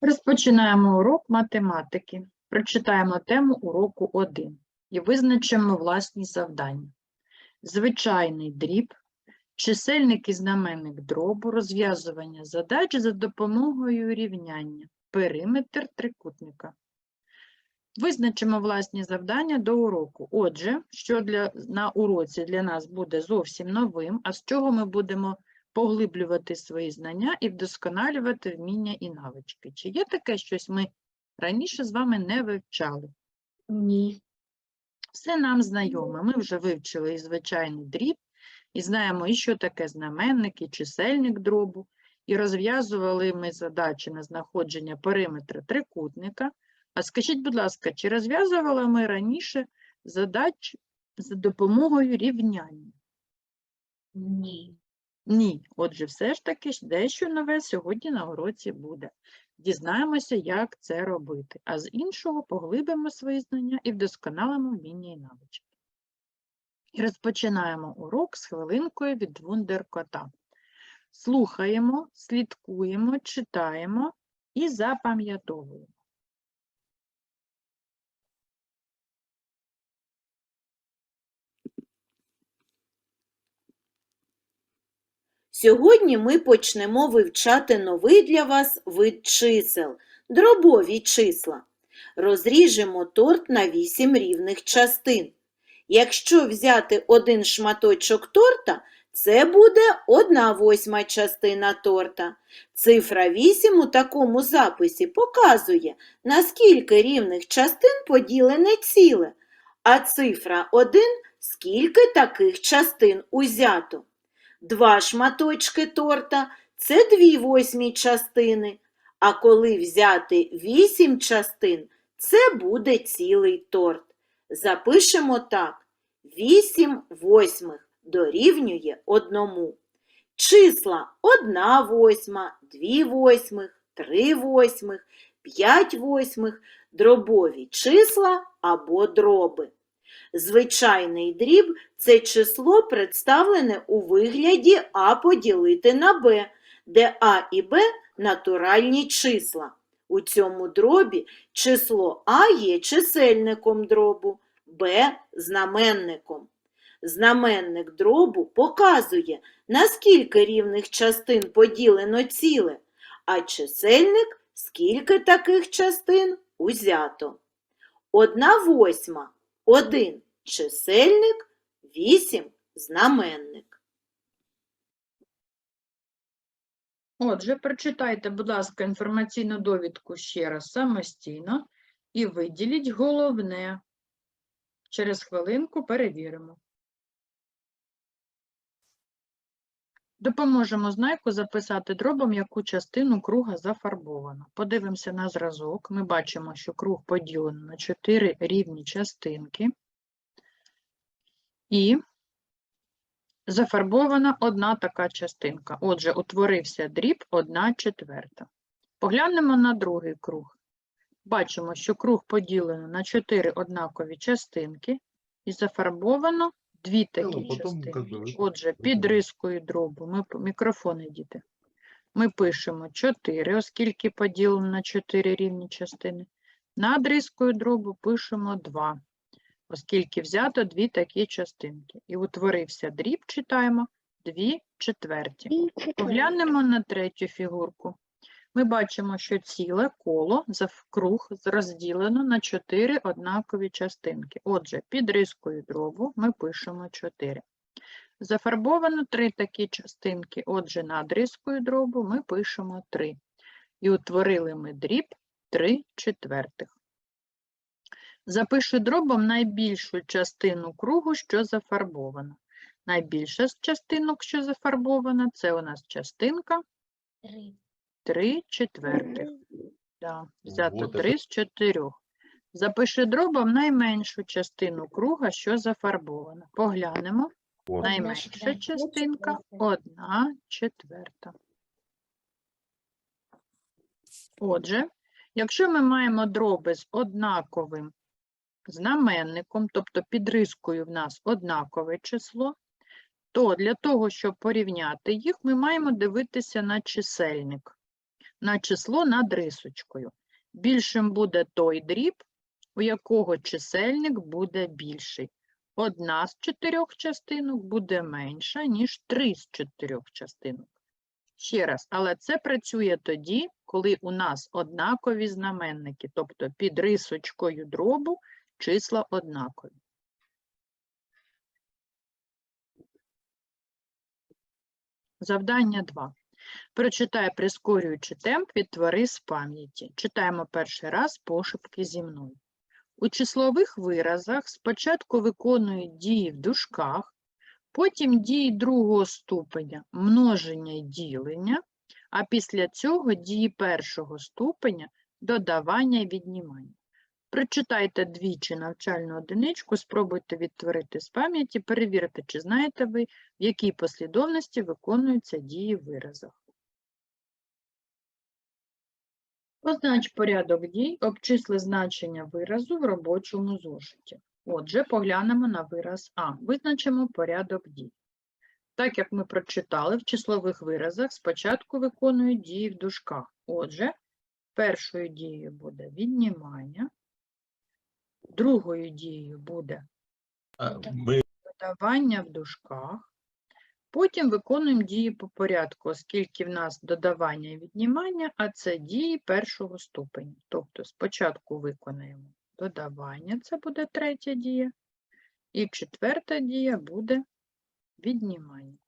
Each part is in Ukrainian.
Розпочинаємо урок математики. Прочитаємо тему уроку 1 і визначимо власні завдання. Звичайний дріб, чисельник і знаменник дробу, розв'язування задач за допомогою рівняння, периметр трикутника. Визначимо власні завдання до уроку. Отже, що для, на уроці для нас буде зовсім новим, а з чого ми будемо поглиблювати свої знання і вдосконалювати вміння і навички. Чи є таке щось ми раніше з вами не вивчали? Ні. Все нам знайоме. Ми вже вивчили і звичайний дріб, і знаємо, і що таке знаменник, і чисельник дробу, і розв'язували ми задачі на знаходження периметра трикутника. А скажіть, будь ласка, чи розв'язували ми раніше задач за допомогою рівняння? Ні. Ні. Отже, все ж таки дещо нове сьогодні на уроці буде. Дізнаємося, як це робити, а з іншого поглибимо свої знання і вдосконалимо вміння і навички. І розпочинаємо урок з хвилинкою від вундеркота. Слухаємо, слідкуємо, читаємо і запам'ятовуємо. Сьогодні ми почнемо вивчати новий для вас вид чисел – дробові числа. Розріжемо торт на 8 рівних частин. Якщо взяти один шматочок торта, це буде 1 восьма частина торта. Цифра 8 у такому записі показує, на скільки рівних частин поділене ціле, а цифра 1 – скільки таких частин узято. Два шматочки торта це дві восьмі частини, а коли взяти вісім частин, це буде цілий торт. Запишемо так. Вісім восьмих дорівнює одному. Числа одна восьма, дві восьмих, три восьмих, п'ять восьмих, дробові числа або дроби. Звичайний дріб це число представлене у вигляді А поділити на Б, де А і Б натуральні числа. У цьому дробі число А є чисельником дробу, Б знаменником. Знаменник дробу показує, на скільки рівних частин поділено ціле, а чисельник скільки таких частин узято. Одна восьма – один чисельник, вісім знаменник. Отже, прочитайте, будь ласка, інформаційну довідку ще раз самостійно і виділіть головне. Через хвилинку перевіримо. Допоможемо знайку записати дробом, яку частину круга зафарбовано. Подивимося на зразок. Ми бачимо, що круг поділено на 4 рівні частинки. І зафарбована одна така частинка. Отже, утворився дріб 1 четверта. Поглянемо на другий круг. Бачимо, що круг поділено на 4 однакові частинки і зафарбовано дві такі ну, как бы, Отже, під рискою дробу, ми мікрофони діти. Ми пишемо 4, оскільки поділено на 4 рівні частини. Над рискою дробу пишемо 2, оскільки взято дві такі частинки. І утворився дріб, читаємо 2 четверті. Поглянемо на третю фігурку. Ми бачимо, що ціле коло завкруг розділено на 4 однакові частинки. Отже, під рискою дробу ми пишемо 4. Зафарбовано 3 такі частинки. Отже, над рискою дробу ми пишемо 3. І утворили ми дріб 3 четвертих. Запишу дробом найбільшу частину кругу, що зафарбована. Найбільша з частинок, що зафарбована, це у нас частинка Три. 3 четвертих. Да, взято Вот 3 з 4. Запиши дробом найменшу частину круга, що зафарбована. Поглянемо. Вот. Найменша частинка Четверта. 1 четверта. Отже, якщо ми маємо дроби з однаковим знаменником, тобто під рискою в нас однакове число, то для того, щоб порівняти їх, ми маємо дивитися на чисельник. На число над рисочкою. Більшим буде той дріб, у якого чисельник буде більший. Одна з чотирьох частинок буде менша, ніж три з чотирьох частинок. Ще раз, але це працює тоді, коли у нас однакові знаменники, тобто під рисочкою дробу числа однакові. Завдання 2. Прочитай, прискорюючи темп, відтвори з пам'яті. Читаємо перший раз пошепки зі мною. У числових виразах спочатку виконують дії в дужках, потім дії другого ступеня множення і ділення, а після цього дії першого ступеня додавання і віднімання. Прочитайте двічі навчальну одиничку, спробуйте відтворити з пам'яті, перевірте, чи знаєте ви, в якій послідовності виконуються дії в виразах. Познач порядок дій, обчисли значення виразу в робочому зошиті. Отже, поглянемо на вираз А. Визначимо порядок дій. Так як ми прочитали, в числових виразах спочатку виконують дії в дужках. Отже, першою дією буде віднімання, другою дією буде додавання в дужках. Потім виконуємо дії по порядку, оскільки в нас додавання і віднімання, а це дії першого ступеня. Тобто спочатку виконаємо додавання, це буде третя дія, і четверта дія буде віднімання.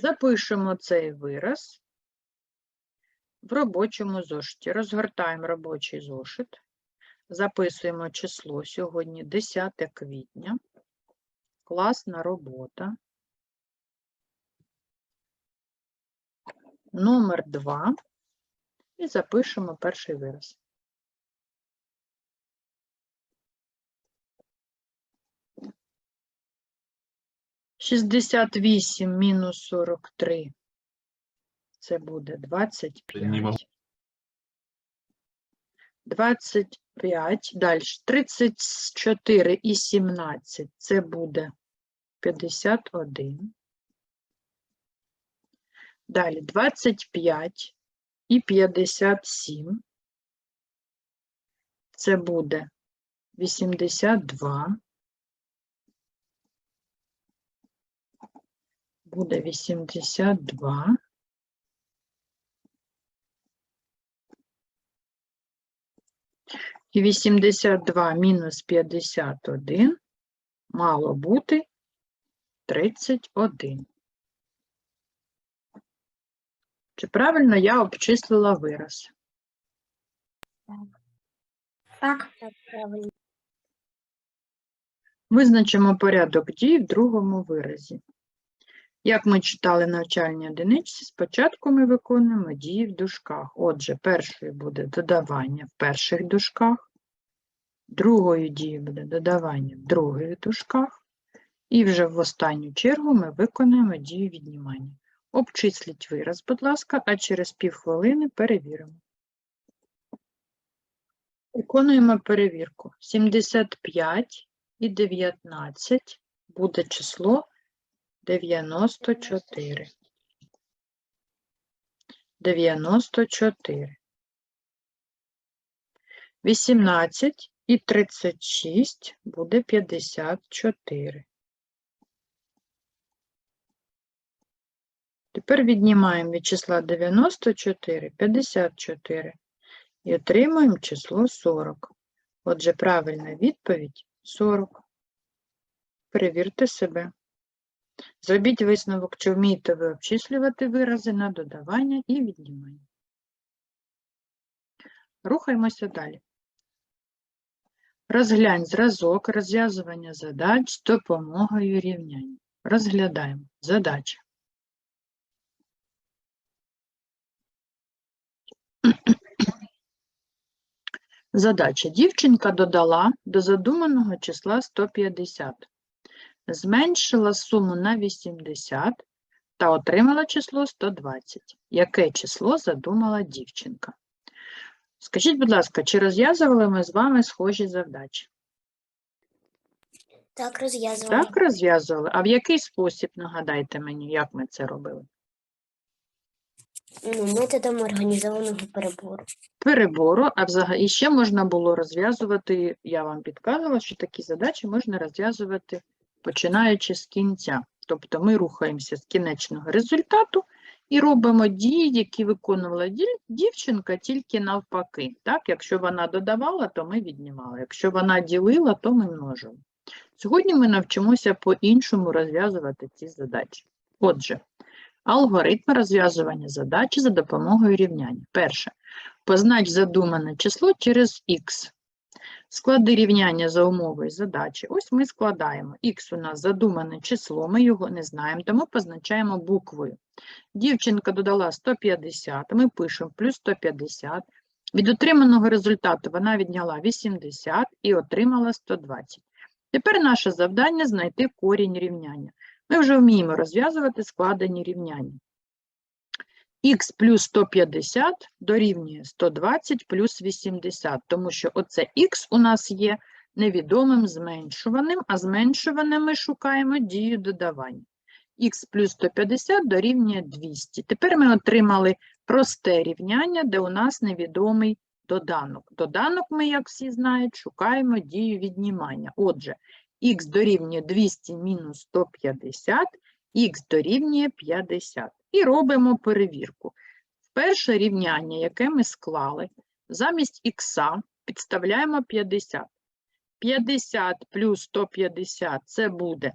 Запишемо цей вираз в робочому зошиті. Розгортаємо робочий зошит. Записуємо число сьогодні 10 квітня. Класна робота. Номер 2. І запишемо перший вираз. Шістдесят вісім мінус сорок три. Це буде двадцять п'ять. Двадцять п'ять. Далі. Тридцять чотири і сімнадцять. Це буде п'ятдесят один. Далі 25 і 57. Це буде 82. Буде 82. І 82 мінус 51 мало бути 31. Чи правильно я обчислила вираз? Так, так, правильно. Визначимо порядок дій в другому виразі. Як ми читали навчальні одиниці, спочатку ми виконуємо дії в дужках. Отже, першою буде додавання в перших дужках, другою дією буде додавання в других дужках, і вже в останню чергу ми виконуємо дію віднімання. Обчисліть вираз, будь ласка, а через півхвилини перевіримо. Виконуємо перевірку. 75 і 19 буде число 94. 94. 18 і 36 буде 54. Тепер віднімаємо від числа 94 54 і отримуємо число 40. Отже, правильна відповідь 40. Перевірте себе. Зробіть висновок, чи вмієте ви обчислювати вирази на додавання і віднімання. Рухаємося далі. Розглянь зразок розв'язування задач з допомогою рівнянь. Розглядаємо задача. Задача. Дівчинка додала до задуманого числа 150, зменшила суму на 80 та отримала число 120. Яке число задумала дівчинка? Скажіть, будь ласка, чи розв'язували ми з вами схожі завдачі? Так, розв'язували. Так, розв'язували. А в який спосіб, нагадайте мені, як ми це робили? Ну, методом організованого перебору. перебору, а взагалі ще можна було розв'язувати, я вам підказувала, що такі задачі можна розв'язувати починаючи з кінця. Тобто ми рухаємося з кінечного результату і робимо дії, які виконувала дівчинка, тільки навпаки. Так? Якщо вона додавала, то ми віднімали. Якщо вона ділила, то ми множили. Сьогодні ми навчимося по-іншому розв'язувати ці задачі. Отже, алгоритм розв'язування задачі за допомогою рівняння. Перше. Познач задумане число через х. Склади рівняння за умовою задачі. Ось ми складаємо. х у нас задумане число, ми його не знаємо, тому позначаємо буквою. Дівчинка додала 150, ми пишемо плюс 150. Від отриманого результату вона відняла 80 і отримала 120. Тепер наше завдання знайти корінь рівняння. Ми вже вміємо розв'язувати складені рівняння. х плюс 150 дорівнює 120 плюс 80, тому що оце х у нас є невідомим зменшуваним, а зменшуваним ми шукаємо дію додавання. х плюс 150 дорівнює 200. Тепер ми отримали просте рівняння, де у нас невідомий доданок. Доданок ми, як всі знають, шукаємо дію віднімання. Отже, х дорівнює 200 мінус 150, х дорівнює 50. І робимо перевірку. Перше рівняння, яке ми склали, замість х підставляємо 50. 50 плюс 150 – це буде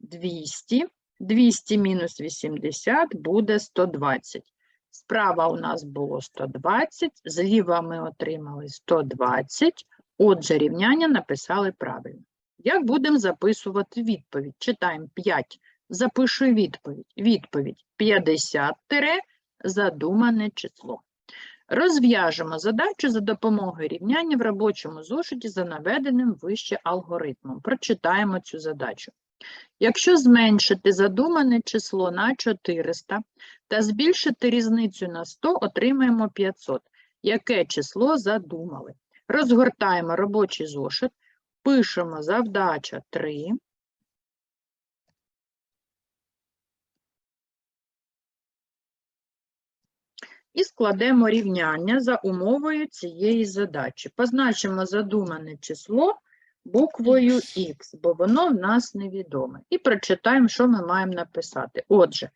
200. 200 мінус 80 буде 120. Справа у нас було 120, зліва ми отримали 120. Отже, рівняння написали правильно. Як будемо записувати відповідь? Читаємо 5. Запишу відповідь. Відповідь 50 тире задумане число. Розв'яжемо задачу за допомогою рівняння в робочому зошиті за наведеним вище алгоритмом. Прочитаємо цю задачу. Якщо зменшити задумане число на 400 та збільшити різницю на 100, отримаємо 500. Яке число задумали? Розгортаємо робочий зошит, пишемо завдача 3. І складемо рівняння за умовою цієї задачі. Позначимо задумане число буквою Х, бо воно в нас невідоме. І прочитаємо, що ми маємо написати. Отже,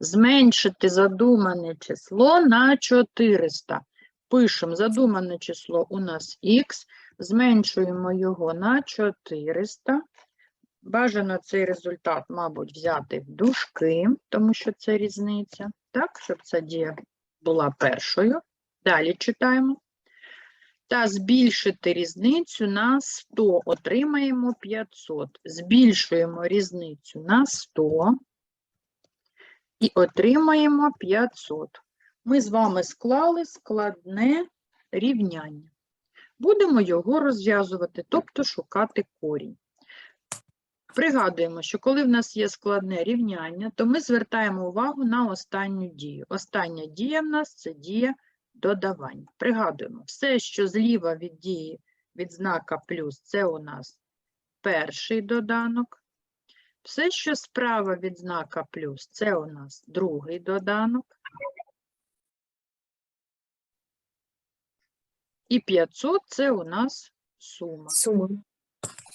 зменшити задумане число на 400. Пишемо задумане число у нас Х, зменшуємо його на 400. Бажано цей результат, мабуть, взяти в дужки, тому що це різниця, так, щоб ця дія була першою. Далі читаємо. Та збільшити різницю на 100. Отримаємо 500. Збільшуємо різницю на 100 і отримаємо 500. Ми з вами склали складне рівняння. Будемо його розв'язувати, тобто шукати корінь. Пригадуємо, що коли в нас є складне рівняння, то ми звертаємо увагу на останню дію. Остання дія в нас це дія додавання. Пригадуємо, все, що зліва від дії від знака плюс, це у нас перший доданок. Все, що справа від знака плюс, це у нас другий доданок. І 500 це у нас сума. Сума.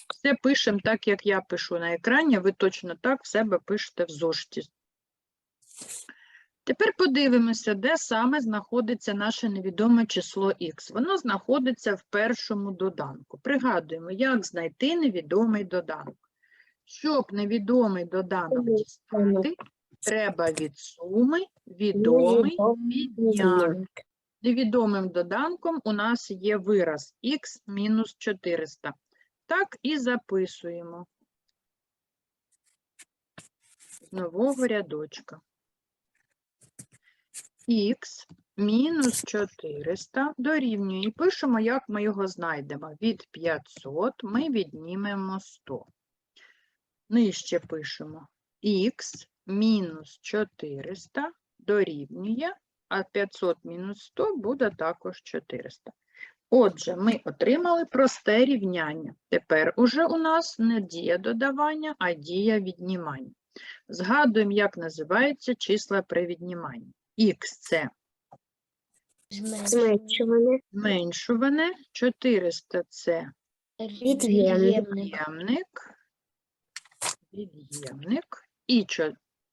Все пишемо так, як я пишу на екрані, ви точно так в себе пишете в зошиті. Тепер подивимося, де саме знаходиться наше невідоме число х. Воно знаходиться в першому доданку. Пригадуємо, як знайти невідомий доданок. Щоб невідомий доданок дістати, треба від суми відомий відняти. Невідомим доданком у нас є вираз х мінус 400. Так і записуємо з нового рядочка. х мінус 400 дорівнює. І пишемо, як ми його знайдемо. Від 500 ми віднімемо 100. Нижче пишемо х мінус 400 дорівнює, а 500 мінус 100 буде також 400. Отже, ми отримали просте рівняння. Тепер уже у нас не дія додавання, а дія віднімання. Згадуємо, як називаються числа при відніманні. Х – це Зменшуване. Зменшуване. 400 – це Від'ємник. від'ємник. Від'ємник. І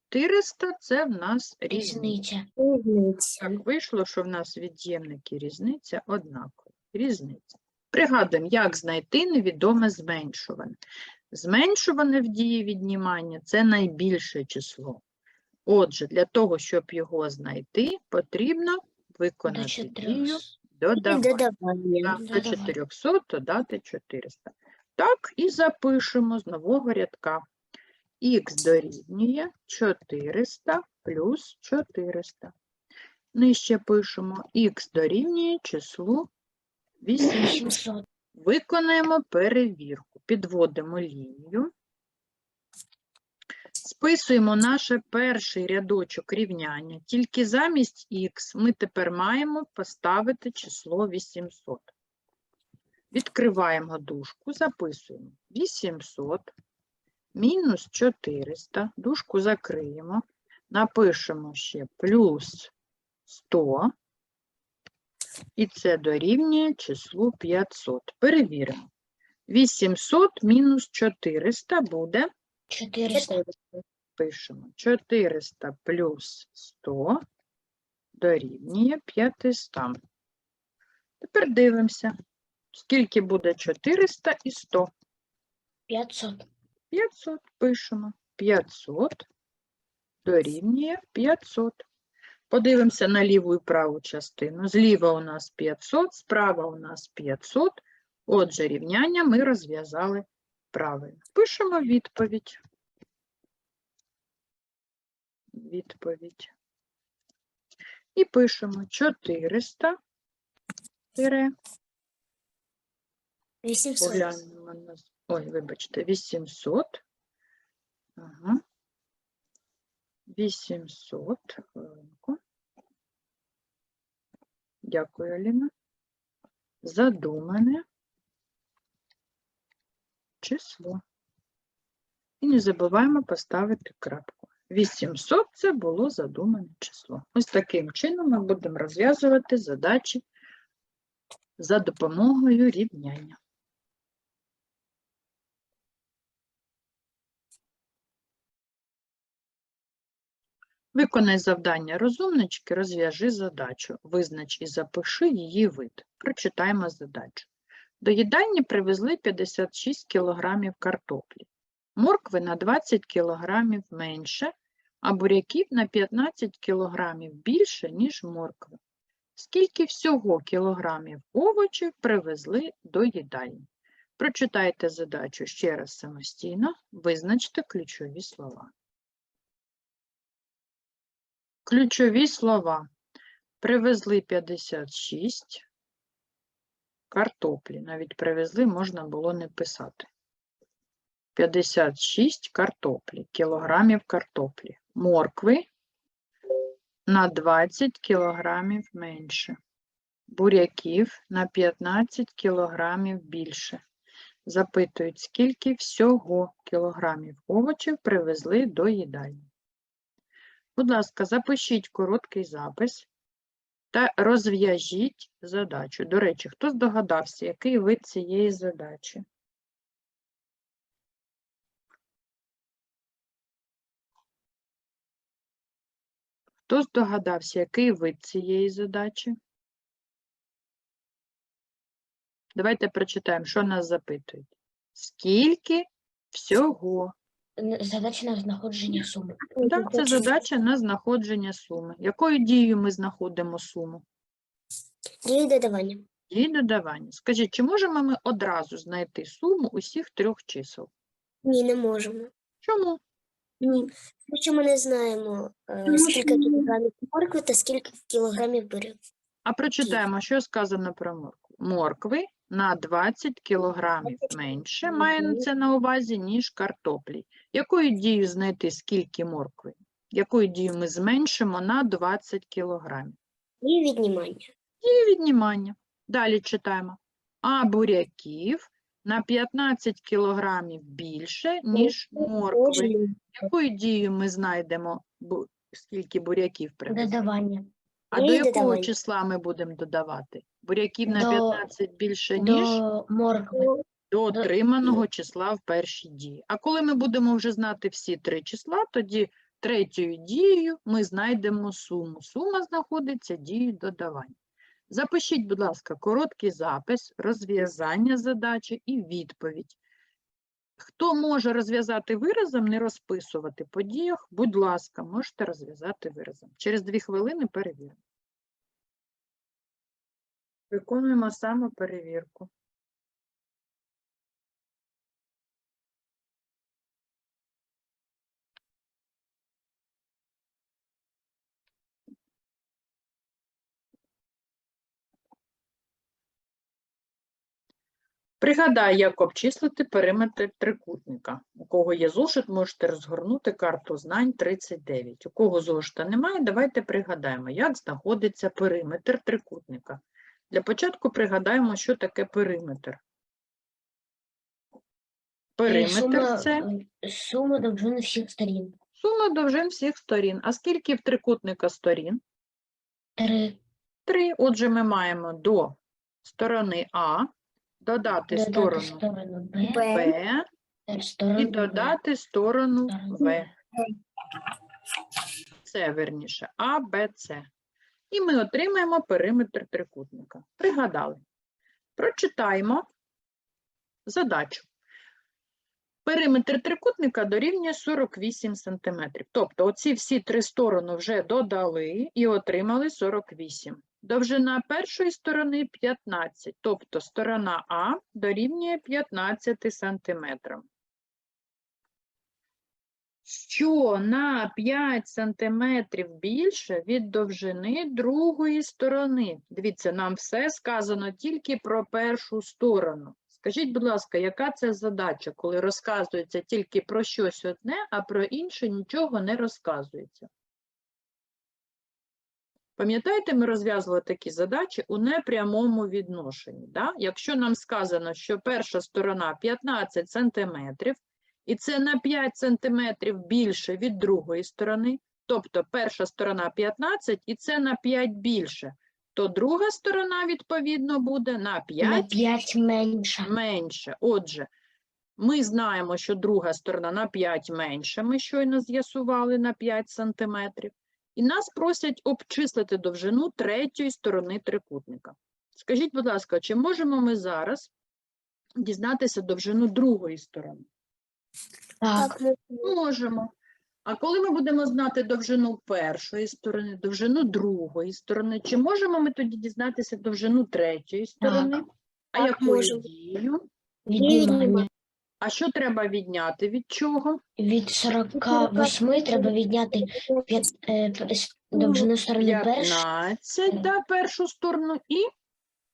400 – це в нас різниця. Різниця. Так вийшло, що в нас від'ємник і різниця однакові. Різниця. Пригадуємо, як знайти невідоме зменшуване. Зменшуване в дії віднімання – це найбільше число. Отже, для того, щоб його знайти, потрібно виконати дію додавання. Додавання. Так, до 400 додати 400. Так, і запишемо з нового рядка. Х дорівнює 400 плюс 400. Нижче пишемо х дорівнює числу 800. 800. Виконаємо перевірку. Підводимо лінію. Списуємо наш перший рядочок рівняння. Тільки замість х ми тепер маємо поставити число 800. Відкриваємо дужку, записуємо 800 мінус 400. Дужку закриємо. Напишемо ще плюс 100. І це дорівнює числу 500. Перевіримо. 800 мінус 400 буде, 400. пишемо, 400 плюс 100 дорівнює 500. Тепер дивимося, скільки буде 400 і 100. 500. 500 пишемо. 500 дорівнює 500. Подивимося на ліву і праву частину. Зліва у нас 500, справа у нас 500. Отже, рівняння ми розв'язали правильно. Пишемо відповідь. Відповідь. І пишемо 400 тире 800. Поглянемо на... Ой, вибачте, 800. Ага. 800. Хвилинку. Дякую, Аліна. Задумане число. І не забуваємо поставити крапку. 800 – це було задумане число. Ось таким чином ми будемо розв'язувати задачі за допомогою рівняння. Виконай завдання розумнички, розв'яжи задачу. Визнач і запиши її вид. Прочитаємо задачу. До їдальні привезли 56 кг картоплі, моркви на 20 кг менше, а буряків на 15 кг більше, ніж моркви. Скільки всього кілограмів овочів привезли до їдальні? Прочитайте задачу ще раз самостійно, визначте ключові слова. Ключові слова. Привезли 56 картоплі. Навіть привезли можна було не писати. 56 картоплі, кілограмів картоплі. Моркви на 20 кілограмів менше. Буряків на 15 кілограмів більше. Запитують, скільки всього кілограмів овочів привезли до їдальні. Будь ласка, запишіть короткий запис та розв'яжіть задачу. До речі, хто здогадався, який вид цієї задачі? Хто здогадався, який вид цієї задачі? Давайте прочитаємо, що нас запитують. Скільки всього Задача на знаходження суми. Так, це задача на знаходження суми. Якою дією ми знаходимо суму? Дію додавання. Дії додавання. Скажіть, чи можемо ми одразу знайти суму усіх трьох чисел? Ні, не можемо. Чому? Ні. Тому що ми не знаємо, е, скільки кілограмів моркви та скільки кілограмів буряків. А прочитаємо, що сказано про моркву. Моркви на 20 кілограмів менше має це на увазі, ніж картоплі. Якою дією знайти, скільки моркви? Якою дією ми зменшимо на 20 кілограмів? І віднімання. І віднімання. Далі читаємо. А буряків на 15 кілограмів більше, ніж моркви. Якою дією ми знайдемо, скільки буряків привезли? Додавання. А Ну до якого додавання. числа ми будемо додавати? Буряків на До- 15 більше, ніж До моркви. до до- отриманого числа в першій дії. А коли ми будемо вже знати всі три числа, тоді третьою дією ми знайдемо суму. Сума знаходиться дією додавання. Запишіть, будь ласка, короткий запис, розв'язання задачі і відповідь. Хто може розв'язати виразом, не розписувати по діях, будь ласка, можете розв'язати виразом. Через дві хвилини перевіримо. Виконуємо саме перевірку. Пригадай, як обчислити периметр трикутника. У кого є зошит, можете розгорнути карту знань 39. У кого зошита немає, давайте пригадаємо, як знаходиться периметр трикутника. Для початку пригадаємо, що таке периметр. Периметр це е, сума довжини всіх сторін. сума довжин всіх сторін. А скільки в трикутника сторін? Три. Три. Отже, ми маємо до сторони А додати Додати сторону сторону Б. Б. Е, Сторону і додати сторону Сторону В. Це верніше А, Б, С. І ми отримаємо периметр трикутника. Пригадали. Прочитаємо задачу. Периметр трикутника дорівнює 48 см. Тобто оці всі три сторони вже додали і отримали 48. Довжина першої сторони 15, тобто сторона А дорівнює 15 см. Що на 5 см більше від довжини другої сторони. Дивіться, нам все сказано тільки про першу сторону. Скажіть, будь ласка, яка це задача, коли розказується тільки про щось одне, а про інше нічого не розказується? Пам'ятаєте, ми розв'язували такі задачі у непрямому відношенні. Да? Якщо нам сказано, що перша сторона 15 см, і це на 5 см більше від другої сторони, тобто перша сторона 15 і це на 5 більше, то друга сторона, відповідно, буде на На 5 5 менше. менше. Отже, ми знаємо, що друга сторона на 5 менше, ми щойно з'ясували на 5 сантиметрів. І нас просять обчислити довжину третьої сторони трикутника. Скажіть, будь ласка, чи можемо ми зараз дізнатися довжину другої сторони? Так. Так, Можемо. А коли ми будемо знати довжину першої сторони, довжину другої сторони, чи можемо ми тоді дізнатися довжину третьої сторони? А якою дією? А що треба відняти від чого? Від 48 треба відняти п'ят- е, довжину сторони першої. 15 да, першу сторону і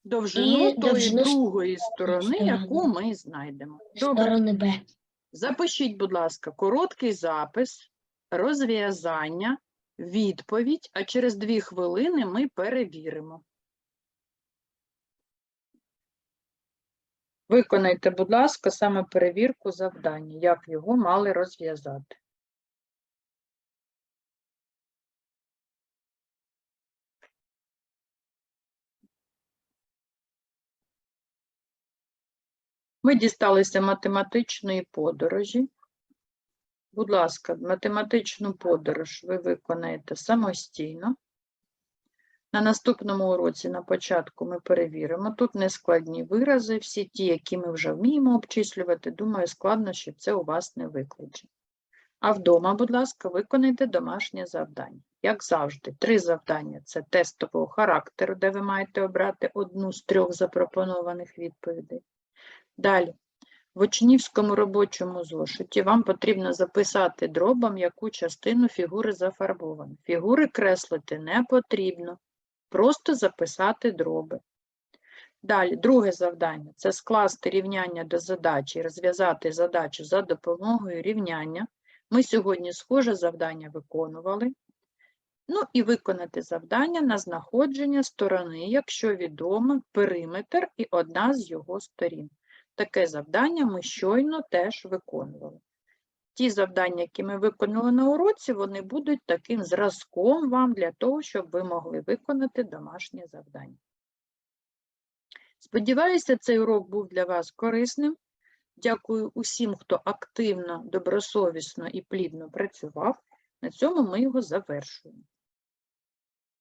довжину І тої довжину другої сторони, сторони. яку ми знайдемо. Добре. Сторони Б. Запишіть, будь ласка, короткий запис, розв'язання, відповідь, а через дві хвилини ми перевіримо. Виконайте, будь ласка, саме перевірку завдання, як його мали розв'язати. Ми дісталися математичної подорожі. Будь ласка, математичну подорож ви виконаєте самостійно. На наступному уроці на початку ми перевіримо. Тут нескладні вирази, всі ті, які ми вже вміємо обчислювати. Думаю, складнощів це у вас не викличе. А вдома, будь ласка, виконайте домашнє завдання. Як завжди, три завдання це тестового характеру, де ви маєте обрати одну з трьох запропонованих відповідей. Далі. В учнівському робочому зошиті вам потрібно записати дробом, яку частину фігури зафарбовано. Фігури креслити не потрібно, просто записати дроби. Далі, друге завдання це скласти рівняння до задачі і розв'язати задачу за допомогою рівняння. Ми сьогодні схоже завдання виконували. Ну і виконати завдання на знаходження сторони, якщо відомо периметр і одна з його сторін. Таке завдання ми щойно теж виконували. Ті завдання, які ми виконали на уроці, вони будуть таким зразком вам для того, щоб ви могли виконати домашнє завдання. Сподіваюся, цей урок був для вас корисним. Дякую усім, хто активно, добросовісно і плідно працював. На цьому ми його завершуємо.